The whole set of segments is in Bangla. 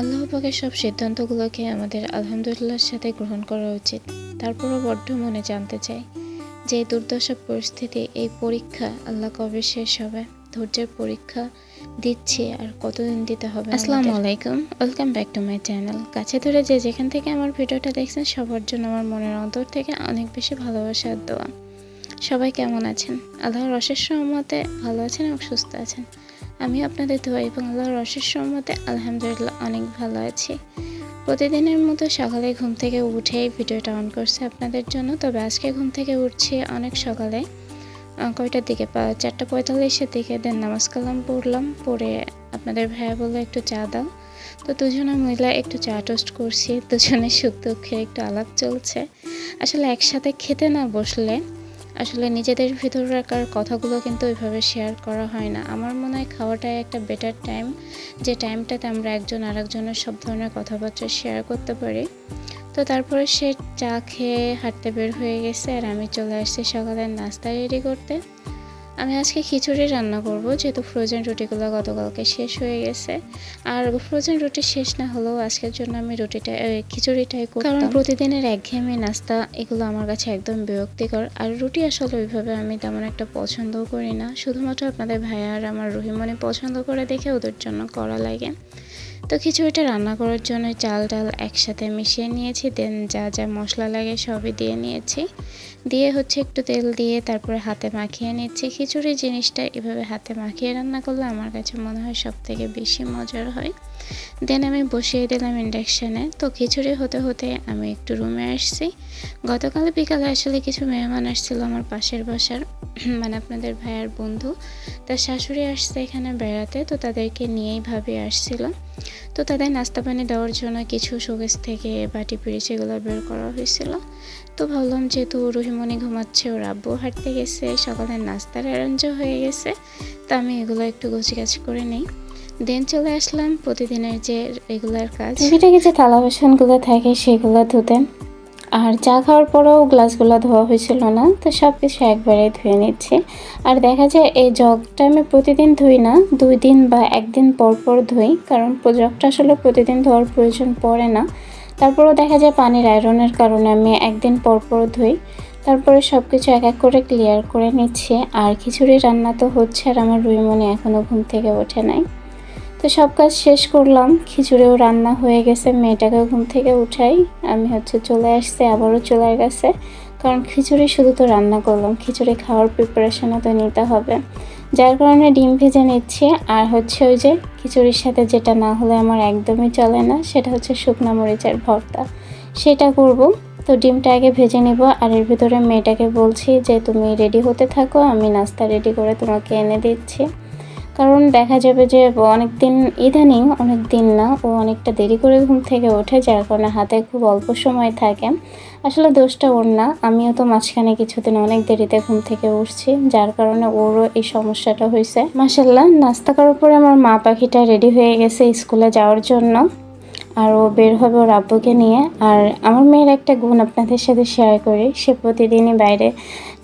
আল্লাহ পাকের সব সিদ্ধান্তগুলোকে আমাদের আলহামদুলিল্লাহর সাথে গ্রহণ করা উচিত। তারপরও বড্ড মনে জানতে চাই যে দুর্দশা পরিস্থিতি, এই পরীক্ষা আল্লাহ কবে শেষ হবে? ধৈর্যের পরীক্ষা দিচ্ছে আর কতদিন দিতে হবে আসসালামু আলাইকুম। Welcome back to my channel কাছে ধরে যে যেখান থেকে আমার ভিডিওটা দেখছেন, সবার জন্য আমার মনের অন্তর থেকে অনেক বেশি ভালোবাসা আর দোয়া। সবাই কেমন আছেন? আল্লাহর অশেষ সহমতে ভালো আছেন এবং সুস্থ আছেন। আমি আপনাদের দোয়া এবং আল্লাহর অশেষ সহমতে আলহামদুলিল্লাহ অনেক ভালো আছি। প্রতিদিনের মতো সকালে ঘুম থেকে উঠেই ভিডিওটা অন করছে আপনাদের জন্য। তবে আজকে ঘুম থেকে উঠছি অনেক সকালে। কয়টার দিকে? চারটা পঁয়তাল্লিশের দিকে। দেন নামাজ কালাম পড়লাম, পড়ে আপনাদের ভাইয়া বলল একটু চা দাও। তো দুজনে মিলে একটু চা টোস্ট করছি। দুজনে সুখ দুঃখে একটু আলাপ চলছে। আসলে একসাথে খেতে না বসলে আসলে নিজেদের ভিতরকার কথাগুলো কিন্তু ওইভাবে শেয়ার করা হয় না। আমার মনে হয় খাওয়াটাই একটা বেটার টাইম যে টাইমটাতে আমরা একজন আরেকজনের সব ধরনের কথাবার্তা শেয়ার করতে পারি। তো তারপরে সে চা খেয়ে হাঁটতে বের হয়ে গেছে আর আমি চলে আসছি সকালের নাস্তা রেডি করতে। আমি আজকে খিচুড়ি রান্না করব, যেহেতু ফ্রোজেন রুটিগুলো গতকালকে শেষ হয়ে গেছে। আর ফ্রোজেন রুটি শেষ না হলেও আজকের জন্য আমি রুটিটা খিচুড়িটাই করি কারণ প্রতিদিনের একঘেয়েমি নাস্তা, এগুলো আমার কাছে একদম বিরক্তিকর। আর রুটি আসলে ওইভাবে আমি তেমন একটা পছন্দও করি না। শুধুমাত্র আপনাদের ভাইয়া আর আমার রহিমনি পছন্দ করে দেখে ওদের জন্য করা লাগে। তো খিচুড়িটা রান্না করার জন্য চাল ডাল একসাথে মিশিয়ে নিয়েছি দেন যা যা মশলা লাগে সবই দিয়ে নিয়েছি। দিয়ে হচ্ছে একটু তেল দিয়ে তারপরে হাতে মাখিয়ে নিচ্ছি। খিচুড়ি জিনিসটা এভাবে হাতে মাখিয়ে রান্না করলে আমার কাছে মনে হয় সব থেকে বেশি মজার হয়। দেন আমি বসিয়ে দিলাম ইন্ডাকশানে তো খিচুড়ি হতে হতে আমি একটু রুমে আসছি। গতকাল বিকালে আসলে কিছু মেহমান আসছিল আমার পাশের বাসার মানে আপনাদের ভাইয়ার বন্ধু। তার শাশুড়ি আসছে এখানে বেড়াতে, তো তাদেরকে নিয়েই ভাবি আসছিল। তো তাদের নাস্তা পানি দেওয়ার জন্য কিছু শোকেস থেকে বাটি পিড়িচ এগুলো বের করা হয়েছিল। তো ভাবলাম যেহেতু রহিমণি ঘুমাচ্ছে, ওর আব্বু হাঁটতে গেছে, সকালের নাস্তার অ্যারেঞ্জও হয়ে গেছে। তো আমি এগুলো একটু গোছগাছ করে নিই। দেন চলে আসলাম প্রতিদিনের যে রেগুলার কাজ। টিভিটাকে যে থালা বাসনগুলো থাকে, সেগুলো ধুতেন আর চা খাওয়ার পরেও গ্লাসগুলো ধোয়া হয়েছিল না, তো সব কিছু একবারে ধুয়ে নিচ্ছি। আর দেখা যায় এই জগটা আমি প্রতিদিন ধুই না, দুই দিন বা একদিন পর পর ধুই, কারণ জগটা আসলে প্রতিদিন ধোয়ার প্রয়োজন পড়ে না। তারপরেও দেখা যায় পানির আয়রনের কারণে আমি একদিন পর পর ধুই। তারপরে সব কিছু এক এক করে ক্লিয়ার করে নিচ্ছি। আর খিচুড়ি রান্না তো হচ্ছে আর আমার রুইমণি এখনও ঘুম থেকে ওঠে নাই। তো সব কাজ শেষ করলাম। খিচুড়িও রান্না হয়ে গেছে। মেয়েটাকে ঘুম থেকে উঠাই। আমি হচ্ছে চলে আসছি, আবারও চলে গেছে। কারণ খিচুড়ি শুধু তো রান্না করলাম। খিচুড়ি খাওয়ার প্রিপারেশনও তো নিতে হবে। যার কারণে ডিম ভেজে নিচ্ছি। আর হচ্ছে ওই যে খিচুড়ির সাথে যেটা না হলে আমার একদমই চলে না, সেটা হচ্ছে শুকনো মরিচের ভর্তা। সেটা করব। তো ডিমটা আগে ভেজে নিব। আর এর ভিতরে মেয়েটাকে বলছি যে, তুমি রেডি হতে থাকো। আমি নাস্তা রেডি করে তোমাকে এনে দিচ্ছি। কারণ দেখা যাবে যে অনেক দিন ইদানিং অনেক দিন না, ও অনেকটা দেরি করে ঘুম থেকে ওঠে, যার কারণে হাতে খুব অল্প সময় থাকে। আসলে দোষটা ওর না, আমিও তো মাঝখানে কিছুদিন অনেক দেরিতে ঘুম থেকে উঠছি, যার কারণে ওরও এই সমস্যাটা হয়েছে। মাসাল্লাহ নাস্তা করার পরে আমার মা পাখিটা রেডি হয়ে গেছে স্কুলে যাওয়ার জন্য। আর ও বের হবে ওর আব্বুকে নিয়ে। আর আমার মেয়ের একটা গুণ আপনাদের সাথে শেয়ার করি, সে প্রতিদিনই বাইরে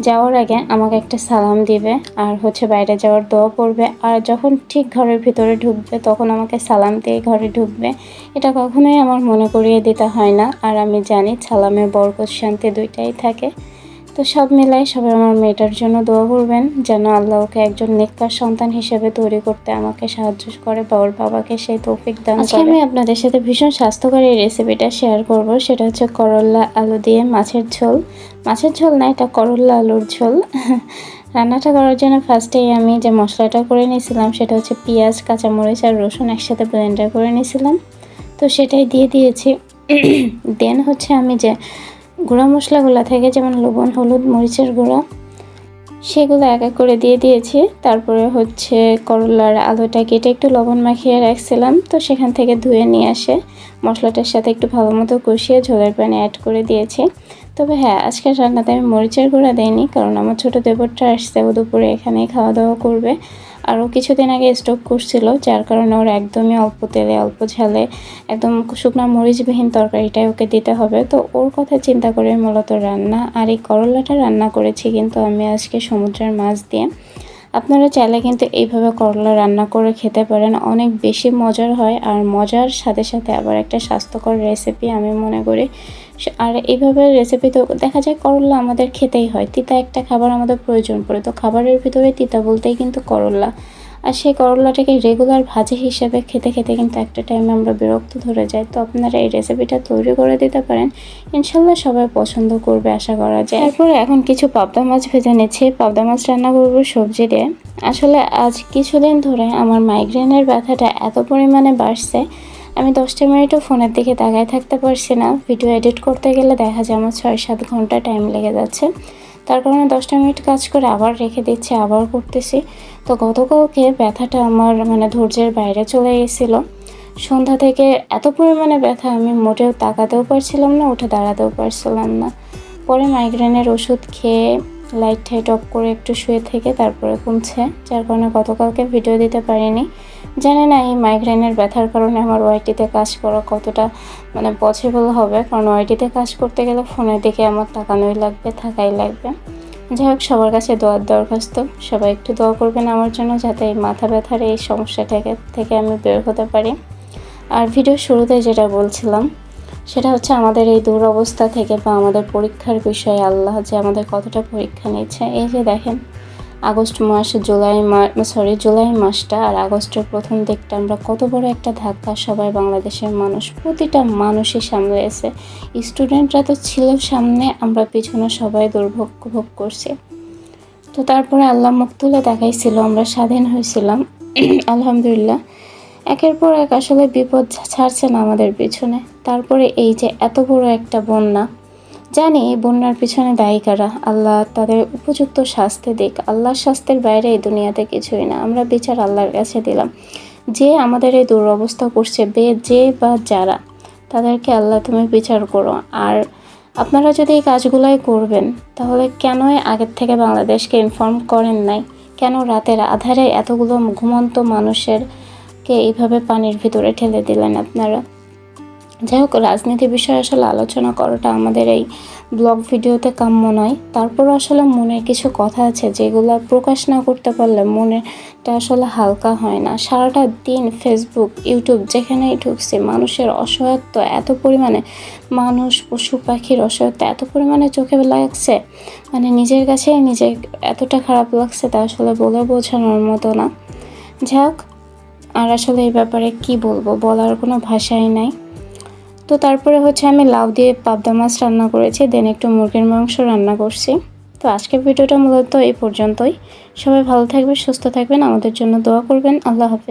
যাওয়ার আগে আমাকে একটা সালাম দিবে আর হচ্ছে বাইরে যাওয়ার দোয়া পড়বে। আর যখন ঠিক ঘরের ভিতরে ঢুকবে তখন আমাকে সালাম দিয়ে ঘরে ঢুকবে। এটা কখনোই আমার মনে করিয়ে দিতে হয় না। আর আমি জানি সালামের বরকত শান্তি দুইটাই থাকে। তো সব মিলাই সবাই আমার মেয়েটার জন্য দোয়া করবেন যেন আল্লাহ ওকে একজন নেককার সন্তান হিসেবে তৈরি করতে আমাকে সাহায্য করে বা ওর বাবাকে সেই তৌফিক দান করে। আমি আপনাদের সাথে ভীষণ স্বাস্থ্যকর এই রেসিপিটা শেয়ার করব সেটা হচ্ছে করল্লা আলু দিয়ে মাছের ঝোল। মাছের ঝোল না এটা করল্লা আলুর ঝোল। রান্নাটা করার জন্য ফার্স্টেই আমি যে মশলাটা করে নিয়েছিলাম সেটা হচ্ছে পেঁয়াজ কাঁচামরিচ আর রসুন একসাথে ব্লেন্ডার করে নিয়েছিলাম। তো সেটাই দিয়ে দিয়েছি। দেন হচ্ছে আমি যে গুঁড়া মশলাগুলো থাকে যেমন লবণ, হলুদ, মরিচের গুঁড়া, সেগুলো এক এক করে দিয়ে দিয়েছি। তারপরে হচ্ছে করলার আলুটা কেটে একটু লবণ মাখিয়ে রাখছিলাম, তো সেখান থেকে ধুয়ে নিয়ে আসে মশলাটার সাথে একটু ভালো মতো কষিয়ে ঝোলের পানি অ্যাড করে দিয়েছি। তবে হ্যাঁ আজকের রান্নাতে আমি মরিচের গুঁড়া দেইনি, কারণ আমার ছোটো দেবরটা আসছে, ও দুপুরে এখানেই খাওয়া দাওয়া করবে আরও কিছুদিন আগে স্টক করছিল, যার কারণে ওর একদমই অল্প তেলে, অল্প ঝালে, একদম শুকনা মরিচবিহীন তরকারিটাই ওকে দিতে হবে। তো ওর কথা চিন্তা করে মূলত রান্না আর এই করলাটা রান্না করেছি কিন্তু আমি আজকে সমুদ্রের মাছ দিয়ে। আপনারা চাইলে কিন্তু এইভাবে করলা রান্না করে খেতে পারেন, অনেক বেশি মজার হয়। আর মজার সাথে সাথে আবার একটা স্বাস্থ্যকর রেসিপি আমি মনে করি আর এইভাবে রেসিপি তো দেখা যায় করলা আমাদের খেতেই হয়। তিতা একটা খাবার আমাদের প্রয়োজন পড়ে। তো খাবারের ভিতরে তিতা বলতেই কিন্তু করলা। আর সেই করলাটাকে রেগুলার ভাজি হিসেবে খেতে খেতে কিন্তু একটা টাইমে আমরা বিরক্ত ধরে যাই। তো আপনারা এই রেসিপিটা তৈরি করে দিতে পারেন। ইনশাল্লাহ সবাই পছন্দ করবে আশা করা যায়। তারপরে এখন কিছু পাবদা মাছ ভেজে নিচ্ছি। পাবদা মাছ রান্না করব সবজি দিয়ে। আসলে আজ কিছুদিন ধরে আমার মাইগ্রেনের ব্যথাটা এত পরিমাণে বাড়ছে আমি দশটা মিনিটও ফোনের দিকে তাকায় থাকতে পারছি না। ভিডিও এডিট করতে গেলে দেখা যায় আমার ছয় সাত ঘণ্টা টাইম লেগে যাচ্ছে। তার কারণে দশটা মিনিট কাজ করে আবার রেখে দিচ্ছি, আবার করতেছি। তো গতকালকে ব্যথাটা আমার মানে ধৈর্যের বাইরে চলে গেছিল সন্ধ্যা থেকে এত পরিমাণে ব্যথা, আমি মোটেও তাকাতেও পারছিলাম না, উঠে দাঁড়াতেও পারছিলাম না। পরে মাইগ্রেনের ওষুধ খেয়ে লাইট টাইট অফ করে একটু শুয়ে থেকে তারপরে কমছে যার কারণে গতকালকে ভিডিও দিতে পারিনি। জানি না, এই মাইগ্রেনের ব্যথার কারণে আমার ওয়াইটিতে কাজ করা কতটা মানে পসিবল হবে? কারণ ওয়াইটিতে কাজ করতে গেলে ফোনের দিকে আমার তাকানোই লাগবে, থাকাই লাগবে। যাই হোক, সবার কাছে দোয়ার দরখাস্ত। সবাই একটু দোয়া করবেন আমার জন্য যাতে এই মাথা ব্যথার এই সমস্যা থেকে থেকে আমি বের হতে পারি। আর ভিডিও শুরুতে যেটা বলছিলাম, সেটা হচ্ছে আমাদের এই দুরবস্থা থেকে বা আমাদের পরীক্ষার বিষয়ে আল্লাহ যে আমাদের কতটা পরীক্ষা নিচ্ছে এই যে দেখেন আগস্ট মাস জুলাই মাস সরি জুলাই মাসটা আর আগস্টের প্রথম দিকটা আমরা কত বড় একটা ধাক্কা সবাই বাংলাদেশের মানুষ, প্রতিটা মানুষই সামলেছে স্টুডেন্টরা তো ছিল সামনে, আমরা পিছনে সবাই দুর্ভোগ ভোগ করছি। তো তারপরে আল্লাহ মুখ দেখাইছিল, আমরা স্বাধীন হয়েছিলাম। আলহামদুলিল্লাহ। একের পর এক আসলে বিপদ ছাড়ছে না আমাদের পিছনে। তারপরে এই যে এত বড় একটা বন্যা জানি বন্যার পিছনে দায়ী কারা। আল্লাহ তাদের উপযুক্ত শাস্তি দিক। আল্লাহর শাস্তির বাইরে এই দুনিয়াতে কিছুই না। আমরা বিচার আল্লাহর কাছে দিলাম। যে আমাদের এই দুরবস্থা করছে, বে যে বা যারা, তাদেরকে আল্লাহ তুমি বিচার করো। আর আপনারা যদি এই কাজগুলাই করবেন, তাহলে কেনই আগের থেকে বাংলাদেশকে ইনফর্ম করেন নাই? কেন রাতের আধারে এতগুলো ঘুমন্ত মানুষের কে এইভাবে পানির ভিতরে ঠেলে দিলেন আপনারা? যাই হোক, রাজনীতি বিষয়ে আসলে আলোচনা করাটা আমাদের এই ব্লগ ভিডিওতে কাম্য নয়। তারপর আসলে মনের কিছু কথা আছে যেগুলো প্রকাশ না করতে পারলে মনেটা আসলে হালকা হয় না। সারাটা দিন ফেসবুক ইউটিউব যেখানেই ঢুকছি, মানুষের অসহায়ত্ব এত পরিমাণে, মানুষ, পশু পাখির অসহায়ত্ব এত পরিমাণে চোখে লাগছে মানে নিজের কাছে নিজে এতটা খারাপ লাগছে তা আসলে বলে বোঝানোর মতো না। যাক আর আসলে এই ব্যাপারে কি বলব বলার কোনো ভাষাই নাই। তো তারপরে হচ্ছে আমি লাউ দিয়ে পাবদা মাছ রান্না করেছি দেন একটু মুরগির মাংস রান্না করছি। তো আজকের ভিডিওটা মূলত এই পর্যন্তই। সবাই ভালো থাকবেন, সুস্থ থাকবেন, আমাদের জন্য দোয়া করবেন। আল্লাহ হাফেজ।